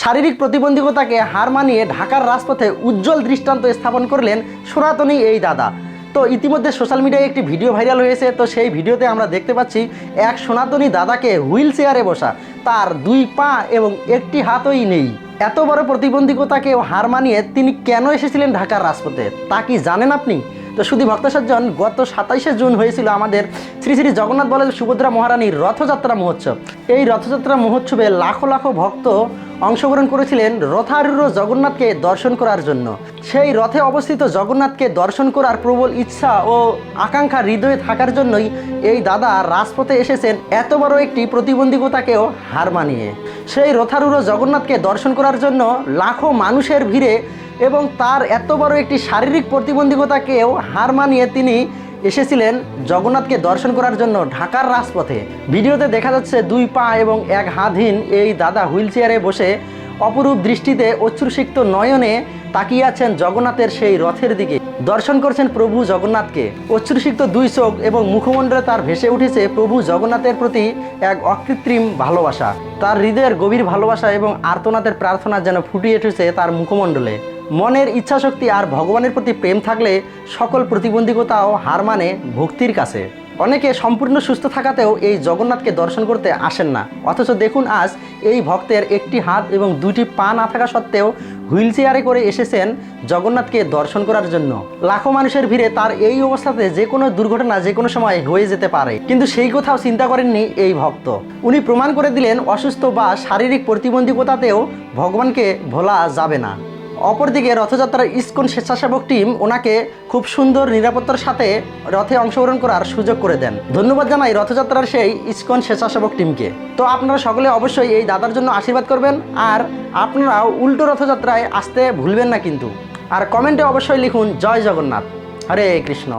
শারীরিক প্রতিবন্ধকতাকে হার মানিয়ে ঢাকার রাজপথে উজ্জ্বল দৃষ্টান্ত স্থাপন করলেন সনাতনী এই দাদা। তো ইতিমধ্যে সোশ্যাল মিডিয়ায় একটি ভিডিও ভাইরাল হয়েছে, তো সেই ভিডিওতে আমরা দেখতে পাচ্ছি এক সনাতনী দাদাকে হুইল চেয়ারে বসা। তার দুই পা এবং একটি হাতই নেই। এত বড় প্রতিবন্ধকতাকেও হার মানিয়ে তিনি কেন এসেছিলেন ঢাকার রাজপথে, তা কি জানেন আপনি? তো শুধু ভক্ত সজ্জন গত সাতাইশে জুন হয়েছিল আমাদের শ্রী শ্রী জগন্নাথ বলের সুভদ্রা মহারানীর রথযাত্রা মহোৎসব। এই রথযাত্রা মহোৎসবে লাখো লাখো ভক্ত অংশগ্রহণ করেছিলেন রথারূঢ় জগন্নাথকে দর্শন করার জন্য। সেই রথে অবস্থিত জগন্নাথকে দর্শন করার প্রবল ইচ্ছা ও আকাঙ্ক্ষা হৃদয়ে থাকার জন্যই এই দাদা রাজপথে এসেছেন এত বড় একটি প্রতিবন্ধকতাকেও হার মানিয়ে। সেই রথারূঢ় জগন্নাথকে দর্শন করার জন্য লাখো মানুষের ভিড়ে এবং তার এত বড় একটি শারীরিক প্রতিবন্ধকতাকেও হার মানিয়ে তিনি এসেছিলেন জগন্নাথকে দর্শন করার জন্য ঢাকার রাজপথে। ভিডিওতে দেখা যাচ্ছে দুই পা এবং এক হাতহীন এই দাদা হুইল চেয়ারে বসে অপরূপ দৃষ্টিতে অশ্রুসিক্ত নয়নে তাকিয়ে আছেন জগন্নাথের সেই রথের দিকে। দর্শন করছেন প্রভু জগন্নাথকে। অশ্রুসিক্ত দুই চোখ এবং মুখমণ্ডলে তার ভেসে উঠেছে প্রভু জগন্নাথের প্রতি এক অকৃত্রিম ভালোবাসা। তার হৃদয়ের গভীর ভালোবাসা এবং আর্তনাথের প্রার্থনা যেন ফুটিয়ে উঠেছে তার মুখমণ্ডলে। মনের ইচ্ছাশক্তি আর ভগবানের প্রতি প্রেম থাকলে সকল প্রতিবন্ধকতাও হার মানে ভক্তির কাছে। অনেকে সম্পূর্ণ সুস্থ থাকাতেও এই জগন্নাথকে দর্শন করতে আসেন না। অথচ দেখুন আজ এই ভক্তের একটি হাত এবং দুটি পা না থাকা সত্ত্বেও হুইল চেয়ারে করে এসেছেন জগন্নাথকে দর্শন করার জন্য। লাখো মানুষের ভিড়ে তার এই অবস্থাতে যে কোনো দুর্ঘটনা যে কোনো সময় হয়ে যেতে পারে। কিন্তু সেই কথাও চিন্তা করেননি এই ভক্ত। উনি প্রমাণ করে দিলেন অসুস্থ বা শারীরিক প্রতিবন্ধকতাতেও ভগবানকে ভোলা যাবে না। অপরদিকে রথযাত্রার ইস্কন স্বেচ্ছাসেবক টিম ওনাকে খুব সুন্দর নিরাপত্তার সাথে রথে অংশগ্রহণ করার সুযোগ করে দেন। ধন্যবাদ জানাই রথযাত্রার সেই ইস্কন স্বেচ্ছাসেবক টিমকে। তো আপনারা সকলে অবশ্যই এই দাদার জন্য আশীর্বাদ করবেন আর আপনারাও উল্টো রথযাত্রায় আসতে ভুলবেন না কিন্তু। আর কমেন্টে অবশ্যই লিখুন, জয় জগন্নাথ। হরে কৃষ্ণ।